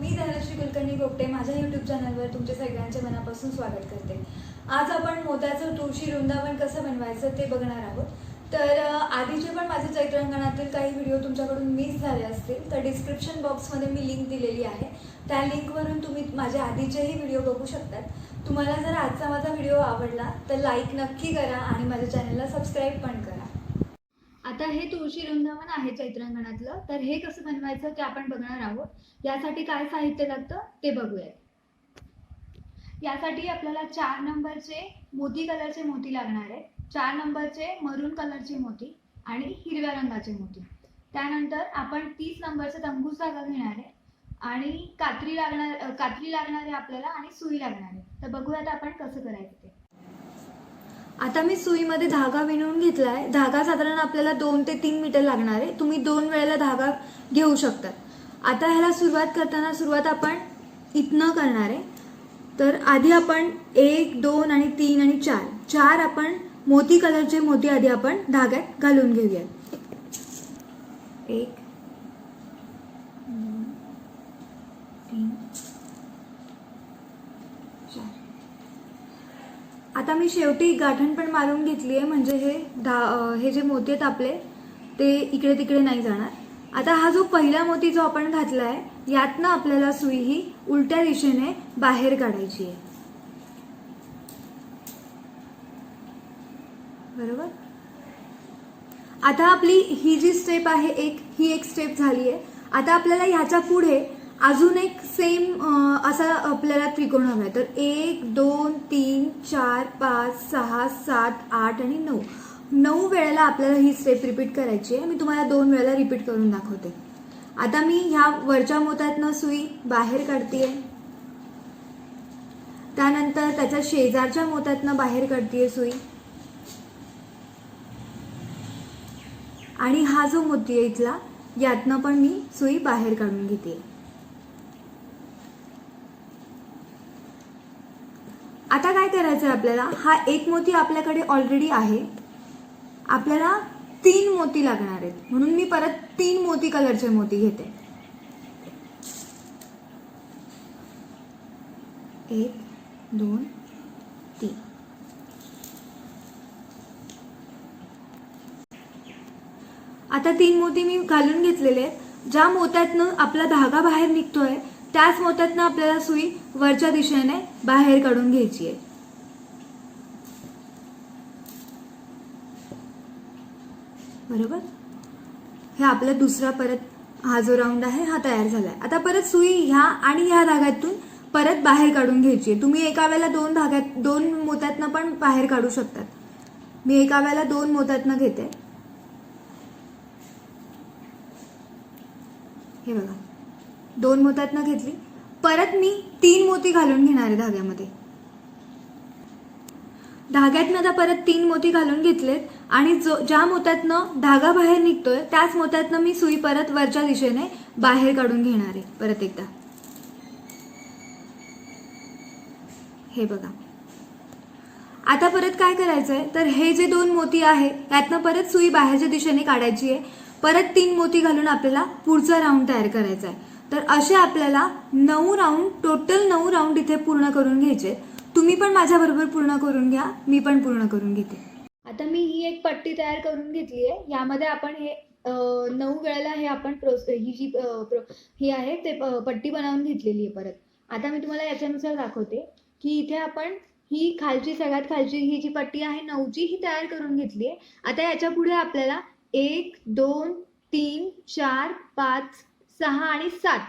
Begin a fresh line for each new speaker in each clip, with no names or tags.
मी धनश्री कुलकर्णी गोपटे माझ्या यूट्यूब चॅनलवर तुमच्या सगळ्यांच्या मनापासून स्वागत करते. आज आपण मोत्याचं तुळशी वृंदावन कसं बनवायचं ते बघणार आहोत. तर आधीचे पण माझे चैत्रांगणातील काही व्हिडिओ तुमच्याकडून मिस झाले असतील तर डिस्क्रिप्शन बॉक्समध्ये मी लिंक दिलेली आहे. त्या लिंकवरून तुम्ही माझे आधीचेही व्हिडिओ बघू शकतात. तुम्हाला जर आजचा माझा व्हिडिओ आवडला तर लाईक नक्की करा आणि माझ्या चॅनलला सबस्क्राईब पण करा. आता हे तुळशी वृंदावन आहे चैत्रांगणातलं. तर हे कसं बनवायचं ते आपण बघणार आहोत. यासाठी काय साहित्य लागतं ते बघूयात. यासाठी आपल्याला चार नंबरचे मोती कलरचे मोती लागणार आहे चार नंबरचे मरून कलरचे मोती आणि हिरव्या रंगाचे मोती. त्यानंतर आपण तीस नंबरचा तंबूस धागा घेणार आहे. आणि कात्री लागणार कात्री लागणार आहे आपल्याला आणि सुई लागणार आहे. तर बघूयात आपण कसं करायचं ते. आता मी सुईमध्ये धागा विणून घेतला आहे धागा साधारण आपल्याला दोन ते तीन मीटर लागणार आहे. तुम्ही दोन वेळेला धागा घेऊ शकतात आता ह्याला सुरुवात करताना सुरुवात आपण इथनं करणार आहे. तर आधी आपण एक दोन आणि तीन आणि चार. चार आपण मोती कलरचे मोती आधी आपण धाग्यात घालून घेऊया. एक तीन. आता मी शेवटी गाठण पण मारून घेतली आहे म्हणजे हे धा हे जे मोती आहेत आपले ते इकडे तिकडे नाही जाणार. आता हा जो पहिला मोती जो आपण घातला आहे यातनं आपल्याला सुई ही उलट्या दिशेने बाहेर काढायची आहे. बरोबर? आता आपली ही जी स्टेप आहे एक ही एक स्टेप झाली आहे. आता आपल्याला ह्याच्या पुढे अजून एक सेम असा आपल्याला त्रिकोण हवा आहे. तर एक दोन तीन चार पाच सहा सात आठ आणि नऊ. नऊ वेळेला आपल्याला ही स्टेप रिपीट करायची आहे. मी तुम्हाला दोन वेळेला रिपीट करून दाखवते. आता मी ह्या वरच्या मोत्यातनं सुई बाहेर काढतीये. त्यानंतर त्याच्या शेजारच्या मोत्यातनं बाहेर काढतीये सुई. आणि हा जो मोती आहे इथला यातनं पण मी सुई बाहेर काढून घेते आता काय करायचं आहे आपल्याला? हा एक मोती आपल्याकडे ऑलरेडी आहे. आपल्याला तीन मोती लागणार आहेत. म्हणून मी परत तीन मोती कलरचे मोती घेते. एक दोन तीन. आता तीन मोती मी घालून घेतलेले आहेत. ज्या मोत्यातनं आपला धागा बाहेर निघतोय त्याच मोत्यातनं आपल्याला सुई वरच्या दिशेने बाहेर काढून घ्यायची आहे. बरोबर? हे आपला दुसरा परत हा जो राऊंड आहे हा तयार झालाय. आता परत सुई ह्या आणि ह्या धाग्यातून परत बाहेर काढून घ्यायची आहे. तुम्ही एका वेळेला दोन धाग्यात दोन मोत्यातनं पण बाहेर काढू शकतात. मी एका वेळेला दोन मोत्यातनं घेते. हे बघा. दोन मोत्यातनं घेतली. परत मी तीन मोती घालून घेणार आहे धाग्यामध्ये. धाग्यातनं आता परत तीन मोती घालून घेतलेत आणि जो ज्या मोत्यातनं धागा बाहेर निघतोय त्याच मोत्यातनं मी सुई परत वरच्या दिशेने बाहेर काढून घेणार आहे परत एकदा. हे बघा. आता परत काय करायचंय? तर हे जे दोन मोती आहे त्यातनं परत सुई बाहेरच्या दिशेने काढायची आहे. परत तीन मोती घालून आपल्याला पुढचा राऊंड तयार करायचा आहे तर असे आपल्याला नऊ राऊंड टोटल नऊ राऊंड इथे पूर्ण करून घ्यायचे. तुम्ही पण माझ्याबरोबर पूर्ण करून घ्या मी पण पूर्ण करून घेते. आता मी ही एक पट्टी तयार करून घेतली आहे. यामध्ये आपण हे नऊ वेळेला हे आपण प्रोस ही जी प्रो- ही आहे ते पट्टी बनवून घेतलेली आहे परत. आता मी तुम्हाला याच्यानुसार दाखवते की इथे आपण ही खालची सगळ्यात खालची ही जी पट्टी आहे नऊची ही तयार करून घेतली आहे. आता याच्यापुढे आपल्याला एक दोन तीन चार पाच सहा आणि सात.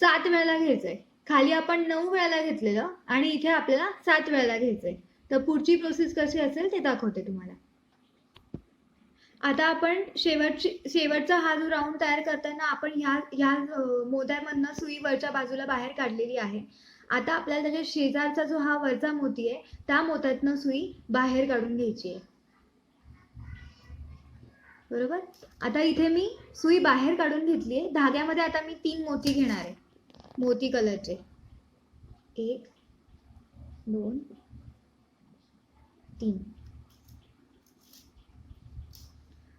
सात वेळेला घ्यायचंय. खाली आपण नऊ वेळेला घेतलेलं आणि इथे आपल्याला सात वेळेला घ्यायचंय. तर पुढची प्रोसेस कशी असेल ते दाखवते तुम्हाला. आता आपण शेवटची शेवटचा हा जो राऊंड तयार करताना आपण ह्या ह्या मोत्यामधनं सुई वरच्या बाजूला बाहेर काढलेली आहे. आता आपल्याला त्याच्या शेजारचा जो हा वरचा मोती आहे त्या मोत्यातनं सुई बाहेर काढून घ्यायची आहे. बरोबर? आता इथे मी सुई बाहेर काढून घेतली आहे. धाग्यामध्ये आता मी तीन मोती घेणार आहे. मोती कलरचे. एक दोन तीन.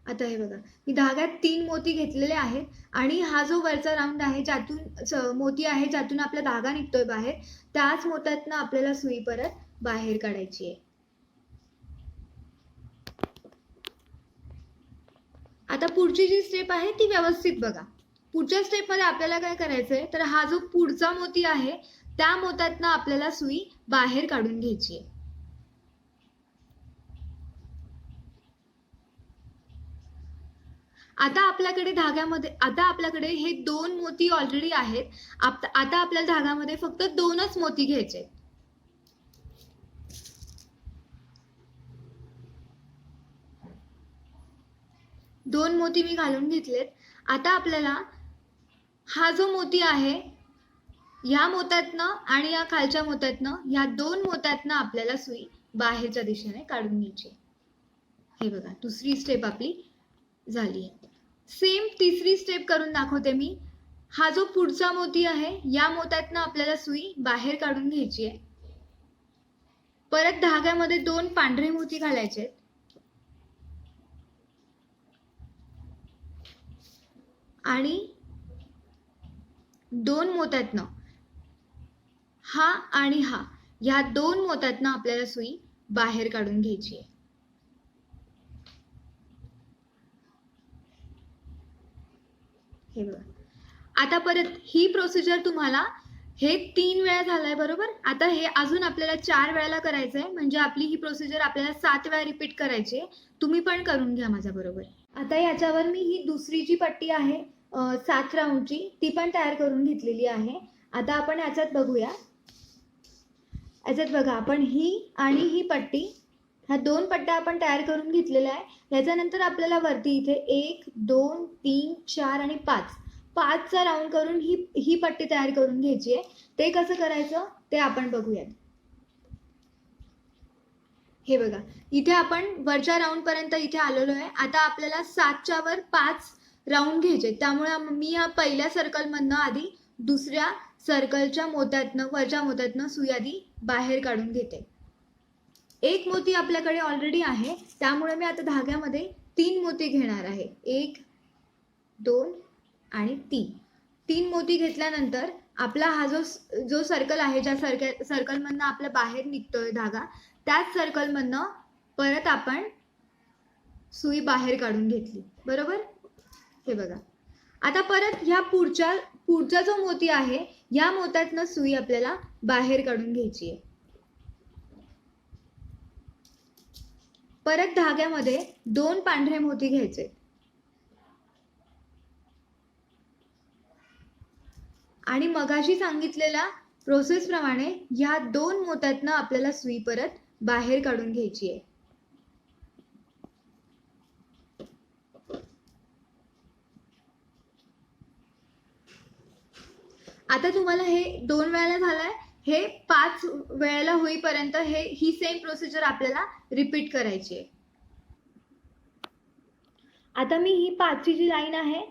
आता हे बघा. मी धाग्यात तीन मोती घेतलेले आहेत आणि हा जो वरचा राऊंड आहे ज्यातून मोती आहे ज्यातून आपला धागा निघतोय बाहेर त्याच मोत्यातनं आपल्याला सुई परत बाहेर काढायची आहे. आता पुढची जी स्टेप आहे ती व्यवस्थित बघा. पुढच्या स्टेपमध्ये आपल्याला काय करायचं आहे तर हा जो पुढचा मोती आहे त्या मोत्यातनं आपल्याला सुई बाहेर काढून घ्यायची आहे. आता आपल्याकडे धाग्यामध्ये आता आपल्याकडे हे दोन मोती ऑलरेडी आहेत. आता आपल्याला धाग्यामध्ये फक्त दोनच मोती घ्यायचे आहेत. दोन मोती मी घालून घेतलेत आता आपल्याला हा जो मोती आहे ह्या मोत्यातनं आणि या खालच्या मोत्यातनं ह्या दोन मोत्यातनं आपल्याला सुई बाहेरच्या दिशेने काढून घ्यायची आहे. हे बघा दुसरी स्टेप आपली झाली आहे सेम तिसरी स्टेप करून दाखवते मी हा जो पुढचा मोती आहे या मोत्यातनं आपल्याला सुई बाहेर काढून घ्यायची आहे परत धाग्यामध्ये दोन पांढरे मोती घालायचे आहेत. आणि दोन मोत्यातनं हा आणि हा ह्या दोन मोत्यातनं आपल्याला सुई बाहेर काढून घ्यायची आहे. हे बघा. आता परत ही प्रोसिजर तुम्हाला हे तीन वेळा झालाय बरोबर? आता हे अजून आपल्याला चार वेळेला करायचं आहे म्हणजे आपली ही प्रोसिजर आपल्याला सात वेळा रिपीट करायची आहे. तुम्ही पण करून घ्या माझ्या बरोबर. आता याच्यावर मी ही दुसरी जी पट्टी आहे सात राऊंडची ती पण तयार करून घेतलेली आहे. आता आपण याच्यात बघूया. याच्यात बघा आपण ही आणि ही पट्टी ह्या दोन पट्ट्या आपण तयार करून घेतलेल्या आहे. याच्यानंतर आपल्याला वरती इथे एक दोन तीन चार आणि पाच. पाचचा राऊंड करून ही ही पट्टी तयार करून घ्यायची आहे. ते कसं करायचं? ते आपण बघूयात. हे बघा इथे आपण वरच्या राऊंड पर्यंत इथे आलेलो आहे. आता आपल्याला सातच्या वर पाच राऊंड घ्यायचे त्यामुळे मी या पहिल्या सर्कलमधनं आधी दुसऱ्या सर्कलच्या मोत्यातनं वरच्या मोत्यातनं सुयादी बाहेर काढून घेते. एक मोती आपल्याकडे ऑलरेडी आहे. त्यामुळे मी आता धाग्यामध्ये तीन मोती घेणार आहे. एक दोन आणि तीन. तीन मोती घेतल्यानंतर आपला हा जो जो सर्कल आहे ज्या सर्कल सर्कलमधनं आपल्या बाहेर निघतोय धागा त्याच सर्कलमधनं परत आपण सुई बाहेर काढून घेतली. बरोबर? हे बघा. आता परत ह्या पुढच्या पुढचा जो मोती आहे या मोत्यातनं सुई आपल्याला बाहेर काढून घ्यायची आहे. परत धाग्यामध्ये दोन पांढरे मोती घ्यायचे. आणि मगाशी सांगितलेल्या प्रोसेस प्रमाणे ह्या दोन मोत्यातनं आपल्याला सुई परत बाहेर काढून घ्यायची आहे. आता तुम्हाला हे दोन वेळेला झालंय. हे पाच वेळेला होईपर्यंत हे ही सेम प्रोसिजर आपल्याला रिपीट करायची आहे. आता मी ही पाचची जी लाईन आहे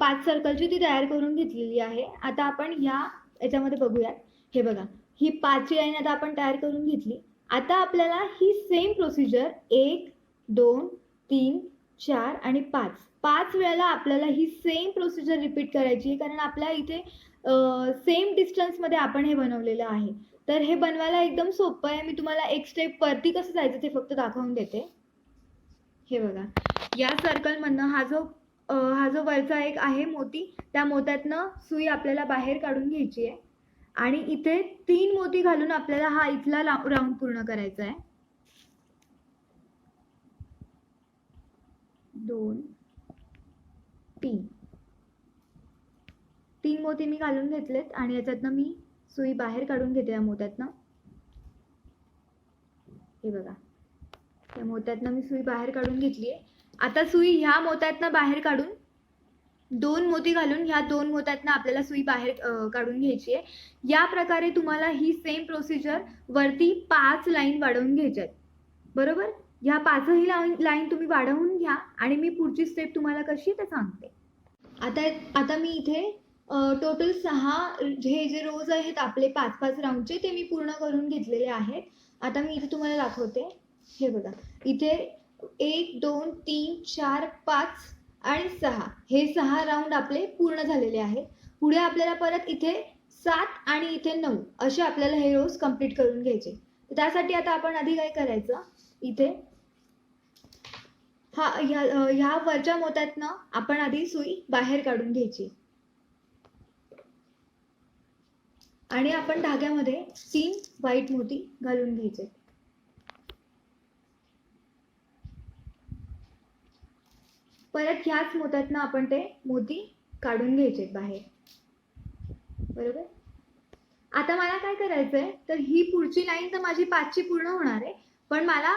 पाच सर्कलची ती तयार करून घेतलेली आहे. आता आपण ह्या याच्यामध्ये बघूयात. हे बघा. ही पाचची लाईन आता आपण तयार करून घेतली. आता आपल्याला ही सेम प्रोसिजर एक दोन तीन चार आणि पाच. पाच वेळेला आपल्याला ही सेम प्रोसिजर रिपीट करायची आहे कारण आपल्या इथे सेम डिस्टन्समध्ये आपण हे बनवलेलं आहे. तर हे बनवायला एकदम सोपं आहे. मी तुम्हाला एक स्टेप वरती कसं जायचं ते फक्त दाखवून देते. हे बघा. या सर्कलमधनं हा जो हा जो वरचा एक आहे मोती त्या मोत्यातनं सुई आपल्याला बाहेर काढून घ्यायची आहे. आणि इथे तीन मोती घालून आपल्याला हा इथला राऊंड पूर्ण करायचा आहे दोन तीन. तीन मोती मी घालून घेतलेत आणि याच्यातनं मी सुई बाहेर काढून घेते या मोत्यातनं. हे बघा. या मोत्यातनं मी सुई बाहेर काढून घेतली आहे आता सुई ह्या मोत्यातनं बाहेर काढून दोन मोती घालून ह्या दोन मोत्यातनं आपल्याला सुई बाहेर काढून घ्यायची आहे. या प्रकारे तुम्हाला ही सेम प्रोसिजर वरती पाच लाईन वाढवून घ्यायच्या आहेत. बरोबर? ह्या पाचही लाईन लाईन तुम्ही वाढवून घ्या आणि मी पुढची स्टेप तुम्हाला कशी ते सांगते. आता आता मी इथे टोटल सहा हे जे रोज आहेत आपले पाच पाच राऊंडचे ते मी पूर्ण करून घेतलेले आहेत. आता मी इथे तुम्हाला दाखवते. हे बघा. इथे एक दोन तीन चार पाच आणि सहा. हे सहा राऊंड आपले पूर्ण झालेले आहेत. पुढे आपल्याला परत इथे सात आणि इथे नऊ असे आपल्याला हे रोज कंप्लीट करून घ्यायचे. तर त्यासाठी आता आपण आधी काय करायचं? इथे हा ह्या ह्या वरच्या मोत्यातनं आपण आधी सुई बाहेर काढून घ्यायची. आणि आपण धाग्यामध्ये तीन व्हाईट मोती घालून घ्यायचे. परत ह्याच मोत्यातनं आपण ते मोती काढून घ्यायचे बाहेर. बरोबर? आता मला काय करायचंय? तर ही पुढची लाईन तर माझी पाचची पूर्ण होणार आहे पण मला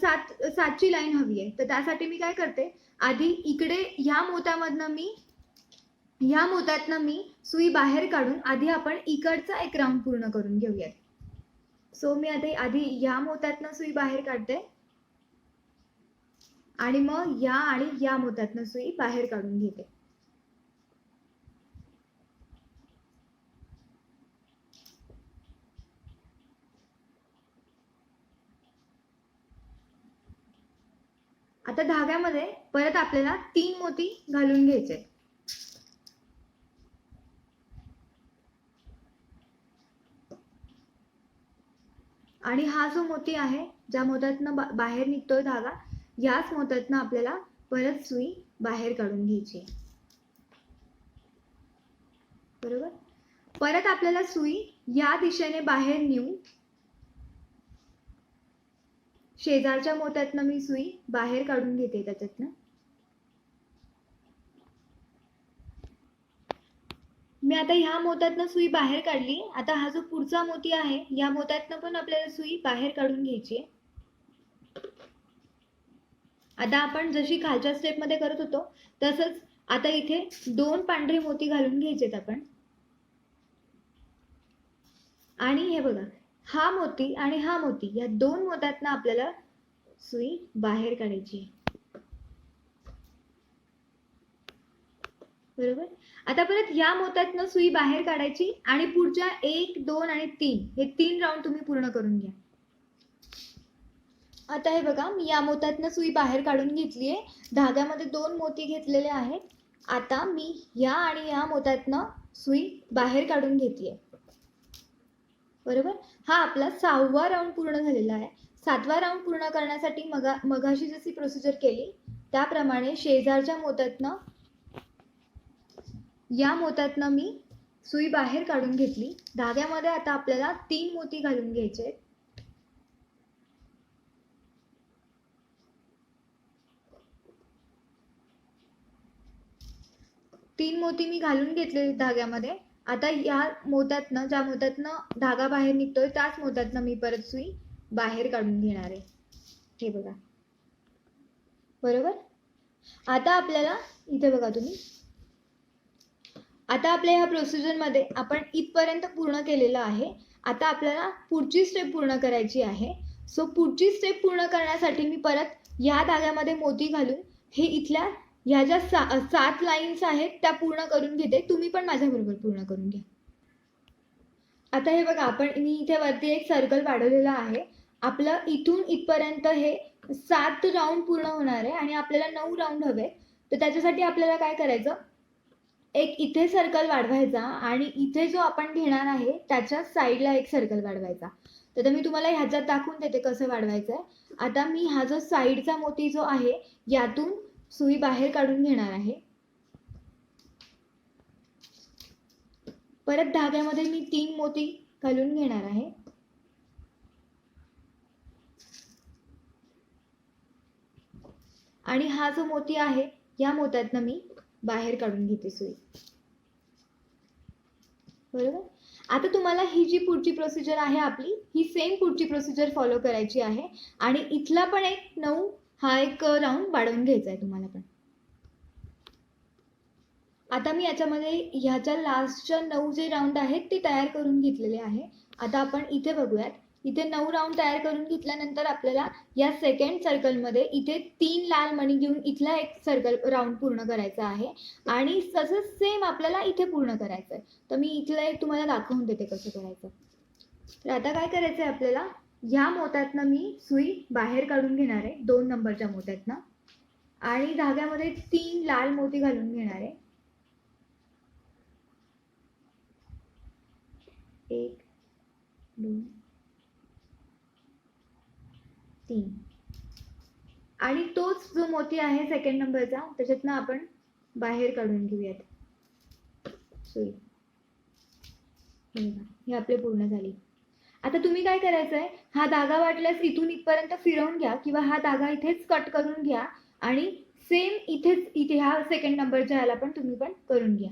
सात सातची लाईन हवी आहे. तर त्यासाठी मी काय करते? आधी इकडे ह्या मोत्यामधनं मी ह्या मोत्यातनं मी सुई बाहेर काढून आधी आपण इकडचा एक राऊंड पूर्ण करून घेऊयात. सो मी आता आधी ह्या मोत्यातनं सुई बाहेर काढते. आणि मग या आणि या मोत्यातनं सुई बाहेर काढून घेते. आता धाग्यामध्ये परत आपल्याला तीन मोती घालून घ्यायचे. आणि हा जो मोती आहे ज्या मोत्यातनं बाहेर निघतोय धागा याच मोत्यातनं आपल्याला परत सुई बाहेर काढून घ्यायची बरोबर? परत आपल्याला सुई या दिशेने बाहेर नेऊन शेजारच्या मोत्यातनं मी सुई बाहेर काढून घेते त्याच्यातनं. मी आता ह्या मोत्यातनं सुई बाहेर काढली. आता हा जो पुढचा मोती आहे या मोत्यातनं पण आपल्याला सुई बाहेर काढून घ्यायची आहे. आता आपण जशी खालच्या स्टेपमध्ये करत होतो तसंच आता इथे दोन पांढरे मोती घालून घ्यायचेत आपण. आणि हे बघा हा मोती आणि हा मोती या दोन मोत्यातनं आपल्याला सुई बाहेर काढायची बरोबर? आता परत या मोत्यातनं सुई बाहेर काढायची आणि पुढच्या एक दोन आणि तीन हे तीन राऊंड तुम्ही पूर्ण करून घ्या. आता हे बघा मी या मोत्यातनं सुई बाहेर काढून घेतली आहे. धाग्यामध्ये दोन मोती घेतलेले आहेत. आता मी या आणि या मोत्यातनं सुई बाहेर काढून घेतली बरोबर? हा आपला सहावा राऊंड पूर्ण झालेला आहे. सातवा राऊंड पूर्ण करण्यासाठी मगा मगाशी जशी प्रोसिजर केली त्याप्रमाणे शेजारच्या मोत्यातनं या मोत्यातनं मी सुई बाहेर काढून घेतली. धाग्यामध्ये आता आपल्याला तीन मोती घालून घ्यायचे आहेत. तीन मोती मी घालून घेतले धाग्यामध्ये. आता या मोत्यातनं ज्या मोत्यातनं धागा बाहेर निघतोय त्याच मोत्यातनं मी परत सुई बाहेर काढून घेणार आहे. हे बघा. बरोबर? आता आपल्याला इथे बघा तुम्ही. आता आपल्या ह्या प्रोसिजरमध्ये आपण इथपर्यंत पूर्ण केलेलं आहे. आता आपल्याला पुढची स्टेप पूर्ण करायची आहे. सो पुढची स्टेप पूर्ण करण्यासाठी मी परत या धाग्यामध्ये मोती घालून हे इथल्या ह्या ज्या सा सात लाईन्स आहेत त्या पूर्ण करून घेते. तुम्ही पण माझ्याबरोबर पूर्ण करून घ्या. आता हे बघा आपण मी इथे वरती एक सर्कल वाढवलेला आहे. आपलं इथून इथपर्यंत हे सात राऊंड पूर्ण होणार आहे आणि आपल्याला नऊ राऊंड हवे तर त्याच्यासाठी आपल्याला काय करायचं? एक इथे सर्कल वाढवायचा आणि इथे जो आपण घेणार आहे त्याच्या साईडला एक सर्कल वाढवायचा. तर मी तुम्हाला ह्याच्यात दाखवून देते कसं वाढवायचं आहे आता मी हा जो साईडचा मोती जो आहे यातून सुई बाहेर काढून घेणार आहे. परत धाग्यामध्ये मी तीन मोती घालून घेणार आहे. आणि हा जो मोती आहे या मोत्यातनं मी बाहेर काढून घेते सुई. बरोबर? आता तुम्हाला ही जी पुढची प्रोसिजर आहे आपली ही सेम पुढची प्रोसिजर फॉलो करायची आहे. आणि इथला पण एक नऊ हा एक राऊंड वाढवून घ्यायचा आहे तुम्हाला पण. आता मी याच्यामध्ये ह्याच्या लास्टच्या नऊ जे राऊंड आहेत ते तयार करून घेतलेले आहे. आता आपण इथे बघूयात. इथे नऊ राऊंड तयार करून घेतल्यानंतर आपल्याला या सेकंड सर्कलमध्ये इथे तीन लाल मणी घेऊन इथला एक सर्कल राऊंड पूर्ण करायचा आहे. आणि तसंच सेम आपल्याला इथे पूर्ण करायचं आहे तर मी इथलं एक तुम्हाला दाखवून देते कसं करायचं. तर आता काय करायचं आहे आपल्याला? ह्या मोत्यातनं मी सुई बाहेर काढून घेणार आहे दोन नंबरच्या मोत्यातनं. आणि धाग्यामध्ये तीन लाल मोती घालून घेणार आहे. एक दोन तीन. आणि तोच जो मोती आहे सेकंड नंबरचा त्याच्यातनं आपण बाहेर काढून घेऊयात. सुई. हे हे आपले पूर्ण झाली. आता तुम्ही काय करायचं आहे हा धागा वाटल्यास इथून इथपर्यंत फिरवून घ्या किंवा हा धागा इथेच कट करून घ्या आणि सेम इथेच इथे ह्या सेकंड नंबरच्या ह्याला पण तुम्ही पण करून घ्या.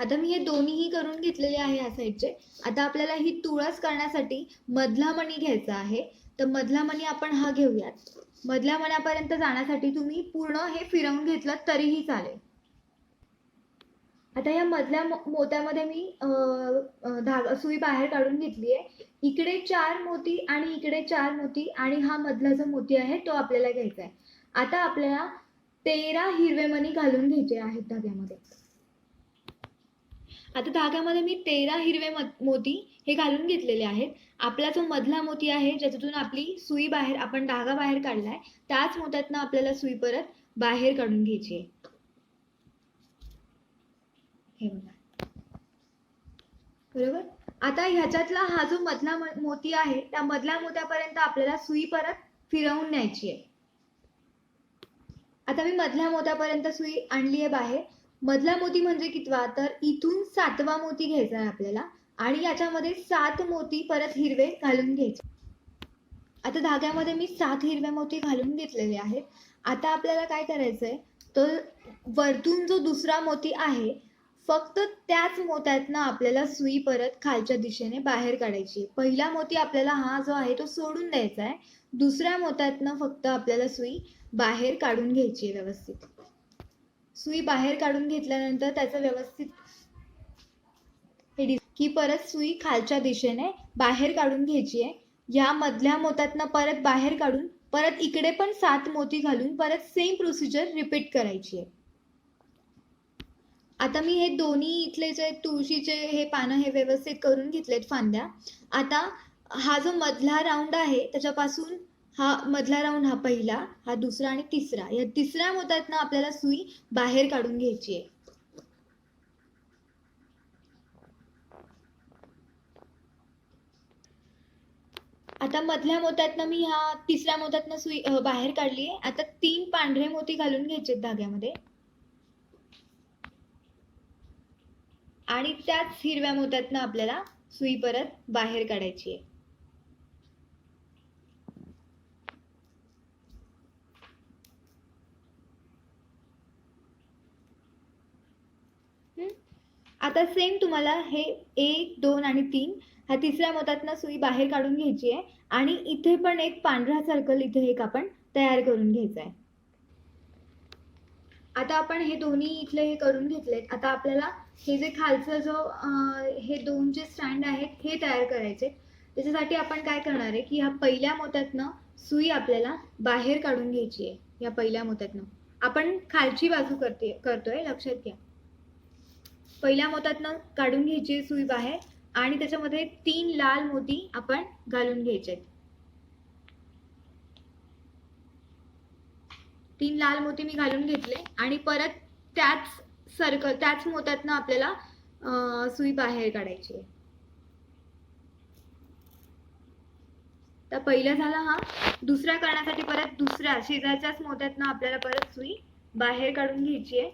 आता मी हे दोन्हीही करून घेतलेले आहे या साईडचे आता आपल्याला ही तुळस करण्यासाठी मधला मणी घ्यायचा आहे. तर मधला मणी आपण हा घेऊयात. मधल्या मण्यापर्यंत जाण्यासाठी तुम्ही पूर्ण हे फिरवून घेतलं तरीही चालेल. आता या मधल्या मोत्यामध्ये मी धागा सुई बाहेर काढून घेतली आहे. इकडे चार मोती आणि इकडे चार मोती आणि हा मधला जो मोती आहे तो आपल्याला घ्यायचा आहे. आता आपल्याला तेरा हिरवे मणी घालून घ्यायचे आहेत धाग्यामध्ये. आता धाग्यामध्ये मी तेरा हिरवे मोती हे घालून घेतलेले आहेत. आपला जो मधला मोती आहे ज्याच्यातून आपली सुई बाहेर आपण धागा बाहेर काढलाय त्याच मोत्यातनं आपल्याला सुई परत बाहेर काढून घ्यायची आहे. हे बघा बरोबर? आता ह्याच्यातला हा जो मधला मोती आहे त्या मधल्या मोत्यापर्यंत आपल्याला सुई परत फिरवून न्यायची आहे. आता मी मधल्या मोत्यापर्यंत सुई आणली आहे बाहेर. मधला मोती म्हणजे कितवा? तर इथून सातवा मोती घ्यायचा आहे आपल्याला आणि याच्यामध्ये सात मोती परत हिरवे घालून घ्यायचे. आता धाग्यामध्ये मी सात हिरवे मोती घालून घेतलेले आहेत. आता आपल्याला काय करायचंय? तर वरतून जो दुसरा मोती आहे फक्त त्याच मोत्यातनं आपल्याला सुई परत खालच्या दिशेने बाहेर काढायची आहे. पहिला मोती आपल्याला हा जो आहे तो सोडून द्यायचा आहे. दुसऱ्या मोत्यातनं फक्त आपल्याला सुई बाहेर काढून घ्यायची आहे व्यवस्थित. सुई बाहेर काढून घेतल्यानंतर त्याचं व्यवस्थित की परत सुई खालच्या दिशेने बाहेर काढून घ्यायची आहे. या मधल्या मोत्यातनं परत बाहेर काढून परत इकडे पण सात मोती घालून परत सेम प्रोसिजर रिपीट करायची आहे. आता मी हे दोन्ही इथले जे तुळशीचे हे पानं हे व्यवस्थित करून घेतलेत फांद्या. आता हा जो मधला राऊंड आहे त्याच्यापासून हा मधला राऊंड हा पहिला हा दुसरा आणि तिसरा. या तिसऱ्या मोत्यातनं आपल्याला सुई बाहेर काढून घ्यायची आहे. आता मधल्या मोत्यातनं मी ह्या तिसऱ्या मोत्यातनं सुई बाहेर काढली आहे. आता तीन पांढरे मोती घालून घ्यायचे धाग्यामध्ये. आणि त्याच हिरव्या मोत्यातनं आपल्याला सुई परत बाहेर काढायची आहे. आता सेम तुम्हाला हे एक दोन आणि तीन हा तिसऱ्या मोतातनं सुई बाहेर काढून घ्यायची आहे आणि इथे पण एक पांढरा सर्कल इथे एक आपण तयार करून घ्यायचा आहे आता आपण हे दोन्ही इथले हे करून घेतलेत. आता आपल्याला हे जे खालचं जो हे दोन जे स्टँड आहेत हे तयार करायचे. त्याच्यासाठी आपण काय करणार आहे की ह्या पहिल्या मोत्यातनं सुई आपल्याला बाहेर काढून घ्यायची आहे या पहिल्या मोत्यातनं. आपण खालची बाजू करते करतोय लक्षात घ्या. पहिल्या मोत्यातनं काढून घ्यायची आहे सुई बाहेर आणि त्याच्यामध्ये तीन लाल मोती आपण घालून घ्यायचे आहेत. तीन लाल मोती मी घालून घेतले आणि परत त्याच सर्कल त्याच मोत्यातनं आपल्याला सुई बाहेर काढायची आहे. तर पहिला झाला हा दुसऱ्या करण्यासाठी परत दुसऱ्या शेजारच्याच मोत्यातनं आपल्याला परत सुई बाहेर काढून घ्यायची आहे.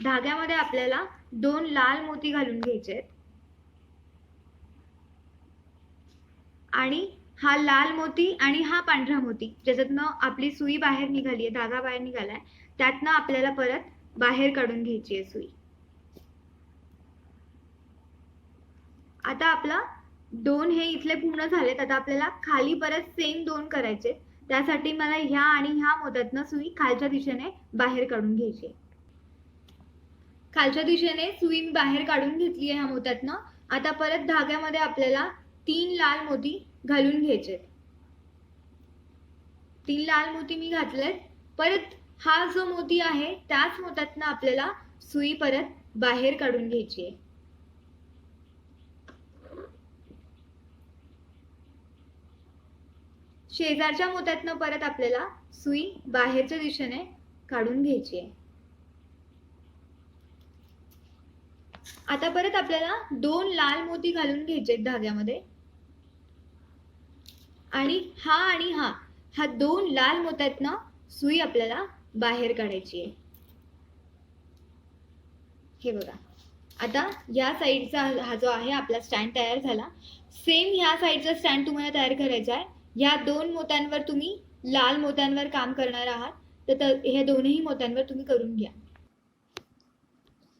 धाग्यामध्ये आपल्याला दोन लाल मोती घालून घ्यायचे आहेत. आणि हा लाल मोती आणि हा पांढरा मोती ज्याच्यातनं आपली सुई बाहेर निघाली आहे धागा बाहेर निघालाय त्यातनं आपल्याला परत बाहेर काढून घ्यायची आहे सुई. आता आपला दोन हे इथले पूर्ण झालेत आता आपल्याला खाली परत सेम दोन करायचे त्यासाठी मला ह्या आणि ह्या मोत्यातनं सुई खालच्या दिशेने बाहेर काढून घ्यायची आहे. खालच्या दिशेने सुई मी बाहेर काढून घेतली आहे ह्या मोत्यातनं आता परत धाग्यामध्ये आपल्याला तीन लाल मोती घालून घ्यायचे तीन लाल मोती मी घातलेत. परत हा जो मोती आहे त्याच मोत्यातनं आपल्याला सुई परत बाहेर काढून घ्यायची आहे. शेजारच्या मोत्यातनं परत आपल्याला सुई बाहेरच्या दिशेने काढून घ्यायची आहे. आता परत आपल्याला दोन लाल मोती घालून घ्यायचे आहेत धाग्यामध्ये. आणि हा आणि हा हा दोन लाल मोत्यातनं सुई आपल्याला बाहेर काढायची आहे. हे बघा. आता या साईडचा हा जो आहे आपला स्टँड तयार झाला. सेम ह्या साईडचा स्टँड तुम्हाला तयार करायचा आहे. या दोन मोत्यांवर तुम्ही लाल मोत्यांवर काम करणार आहात. तर हे दोन्ही मोत्यांवर तुम्ही करून घ्या.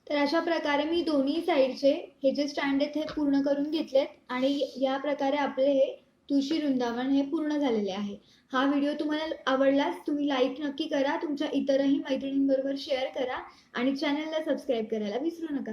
तर अशा प्रकारे मी दोन्ही साईडचे हे जे स्टँड आहेत हे पूर्ण करून घेतलेत. आणि या प्रकारे आपले हे तुळशी वृंदावन हे पूर्ण झालेले आहे. हा व्हिडिओ तुम्हाला आवडलास तुम्ही लाईक नक्की करा तुमच्या इतरही मैत्रिणींबरोबर शेअर करा आणि चॅनलला सबस्क्राईब करायला विसरू नका.